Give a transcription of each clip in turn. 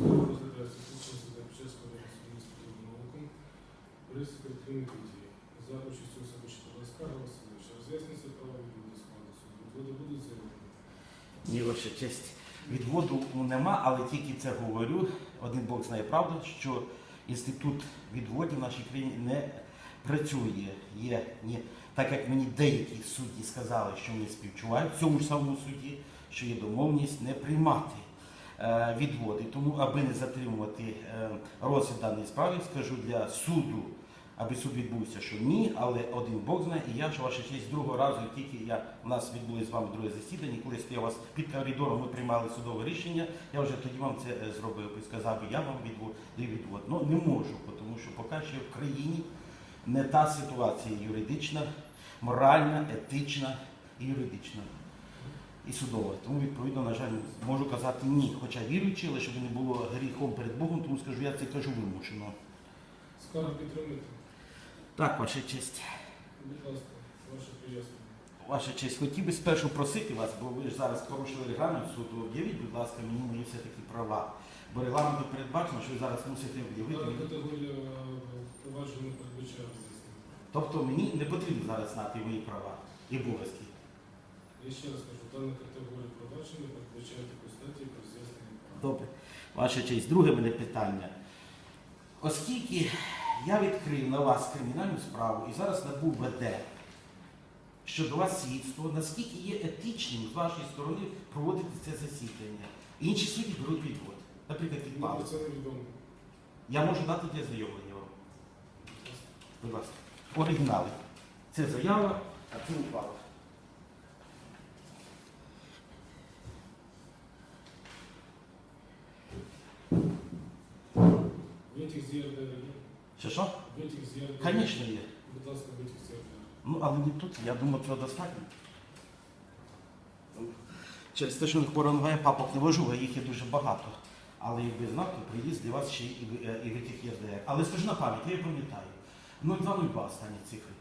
За участю особи Чотири Скарга Васильовича. Роз'яснюється право відводу складу суду. Відводи будуть заявлені. Ні, ваша честь. Відводу нема, але тільки це говорю. Один Бог знає правду, що інститут відводів в нашій країні не працює. Є, ні. Так як мені деякі судді сказали, що вони співчувають в цьому ж самому суді, що є домовленість не приймати відводи. Тому, аби не затримувати е, розгляд даної справи, скажу для суду, аби суд відбувся, що ні, але один Бог знає, і я ж ваша честь другого разу, тільки я у нас відбулось з вами друге засідання, коли я стояв вас під коридором, ми приймали судове рішення. Я вже тоді вам це е, зробив і сказав, я вам відвод, відвод. Ну не можу, тому що поки що в країні не та ситуація юридична, моральна, етична і юридична. І судова. Тому, відповідно, на жаль, можу казати ні. Хоча віруючи, але щоб не було гріхом перед Богом, тому скажу, я це кажу вимушено. Скаргу підтримуєте? Так, ваша честь. Будь ласка, ваше пояснення. Ваша честь, хотів би спершу просити вас, бо ви ж зараз порушили регламент суду. Об'явіть, будь ласка, мені мої все-таки права. Бо регламентом передбачено, що ви зараз мусите об'явити. Категорія е, провадження передбачає. Тобто мені не потрібно зараз знати мої права і обов'язки. Я ще раз кажу, дана категорія провадження передбачає таку статтю, як роз'яснення прав. Добре. Ваша честь, друге мене питання. Оскільки я відкрив на вас кримінальну справу і зараз НАБУ веде щодо вас слідство, наскільки є етичним з вашої сторони проводити це засідання? Інші судді беруть відвод. Наприклад, від Мені про це невідомо. Я можу дати для знайомлення вам. Будь ласка. Будь ласка. Оригінали. Це заява, а це упала. Витяг з ЄРДР є? Що що? Витяг з ЄРДР? Звісно, є. Будь ласка, витяг з ЄРДР. Ну, але не тут. Я думаю, цього достатньо. Через те, що не хвора нога, папок не вожу, а їх є дуже багато. Але якби знав, то приїзд для вас ще і, е, і витяг ЄРДР. Але скажу на пам'ять, я її пам'ятаю. 0202 останні цифри.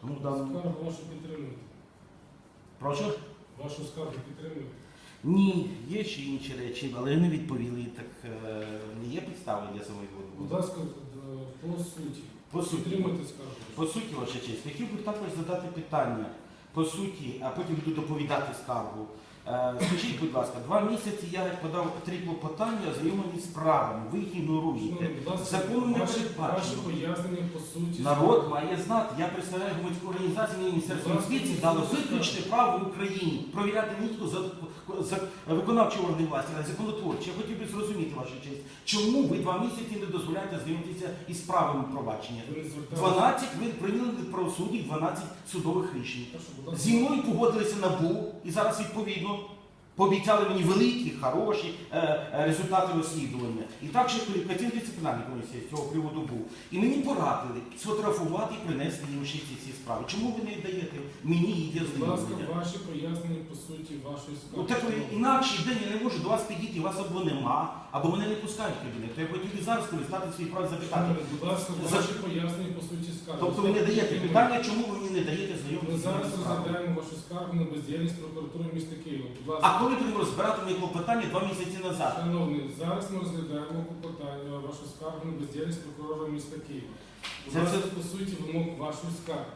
Тому в даному... Скаргу вашу підтримуєте? Прошу? Вашу скаргу підтримуєте? Ні, є ще інші речі, але не відповіли. Так е, не є підстави для самої Будь ласка, е, по суті. По суті. Підтримуйте скаргу. По суті, ваша честь, хотів би також задати питання по суті, а потім буду доповідати скаргу. Е, Скажіть, будь ласка, два місяці я подав три клопотання, знайомлені з правом. Ви їх ігноруєте. Законом не передбачено. Народ має знати. Я представляю громадську організацію Міністерства юстиції дало виключне право в Україні провіряти тільки за, за виконавчі органи власті, а законотворчі. Я хотів би зрозуміти вашу честь, чому ви два місяці не дозволяєте знайомитися із правилами провадження? Ви 12 ви прийняли в правосудді 12 судових рішень. Зі мною погодилися НАБУ і зараз відповідно пообіцяли мені великі, хороші е, е, результати розслідування. І так ще кваліфікаційна дисциплінарна комісії з цього приводу був. І мені порадили сфотографувати і принести їм ще ці справи. Чому ви не даєте мені її для Будь ласка, ваші пояснення по суті вашої Ну скарги. так інакше день я не можу до вас підійти, вас або нема, або мене не пускають в кабінет. То я хотів і зараз користати свій прав запитати. Будь ласка, ваші пояснення по суті скарги. Тобто ви не даєте питання, чому ви мені не даєте Ми зараз розглядаємо вашу скаргу на бездіяльність прокуратури міста Києва. Будь А коли будемо розбирати мої клопотання два місяці назад? шановний, зараз ми розглядаємо клопотання, вашу скаргу на бездіяльність прокурора міста Києва. Будь Це- по суті, вимог вашої скарги.